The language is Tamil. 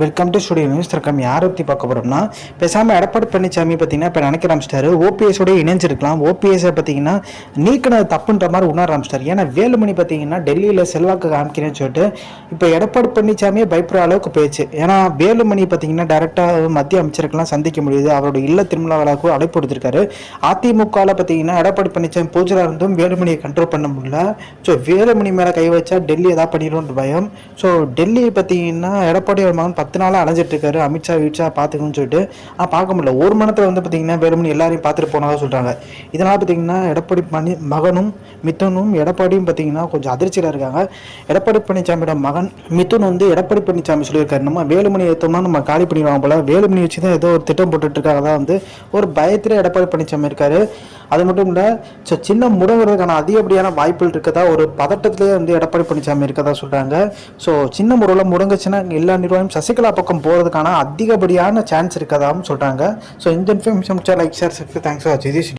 வெல்கம் டு ஸ்டுடியோ நியூஸ் தர்க்கம் யாரை பற்றி பார்க்க போகிறோம்னா பேசாமல் எடப்பாடி பழனிசாமி பார்த்தீங்கன்னா இப்போ நினைக்க ஆரம்பிச்சிட்டாரு. ஓபிஎஸோட இணைஞ்சிருக்கலாம். ஓபிஎஸை பார்த்தீங்கன்னா நீக்கினது தப்புன்ற மாதிரி உணர ஆரம்பிச்சிட்டாரு. ஏன்னா வேலுமணி பார்த்தீங்கன்னா டெல்லியில் செல்வாக்கு காமிக்கிறேன்னு சொல்லிட்டு இப்போ எடப்பாடி பழனிசாமியே பயப்படுற அளவுக்கு போயிடுச்சு. ஏன்னா வேலுமணி பார்த்தீங்கன்னா டேரெக்டாக மத்திய அமைச்சருக்கெல்லாம் சந்திக்க முடியுது. அவரோட இல்ல திருமலா அழைப்பு கொடுத்துருக்காரு அதிமுகவில் பார்த்தீங்கன்னா எடப்பாடி பழனிசாமி பூஜரா இருந்தும் வேலுமணியை கண்ட்ரோல் பண்ண முடியல. ஸோ வேலுமணி மேலே கை வச்சா டெல்லி எதாவது பண்ணிடும்ன்ற பயம். ஸோ டெல்லி பார்த்தீங்கன்னா எடப்பாடி மகன் பத்து நாளாக அலைஞ்சிட்ருக்காரு அமித்ஷா வீட்ஷா பார்த்துக்கணும்னு சொல்லிட்டு. ஆ பார்க்க முடியல. ஒரு மணத்தில் வந்து பார்த்தீங்கன்னா வேலுமணி எல்லாரையும் பார்த்துட்டு போனதாக சொல்கிறாங்க இதனால் பார்த்தீங்கன்னா எடப்பாடி பழனி மகனும் மித்தனும் எடப்பாடியும் பார்த்தீங்கன்னா கொஞ்சம் அதிர்ச்சியில் இருக்காங்க. எடப்பாடி பழனிசாமியோட மகன் மித்துன் வந்து எடப்பாடி பழனிசாமி சொல்லியிருக்காரு. நம்ம வேலுமணி ஏற்றோம்னா நம்ம காலி பண்ணிடுவாங்க போல. வேலுமணி வச்சு தான் ஏதோ ஒரு திட்டம் போட்டுட்ருக்காங்க தான் வந்து ஒரு பயத்தில் எடப்பாடி பழனிசாமி இருக்காரு. அது மட்டும் இல்லை ஸோ சின்ன முடங்குறதுக்கான அதிகப்படியான வாய்ப்புகள் இருக்கதா ஒரு பதட்டத்திலே வந்து எடப்பாடி பழனிசாமி இருக்கதா சொல்கிறாங்க ஸோ சின்ன முறையில் முடங்குச்சுன்னா எல்லா நிர்வாகம் சசிகலா பக்கம் போகிறதுக்கான அதிகப்படியான சான்ஸ் இருக்கதாகவும் சொல்கிறாங்க ஸோ இந்த information like share thanks for வாட்சிங்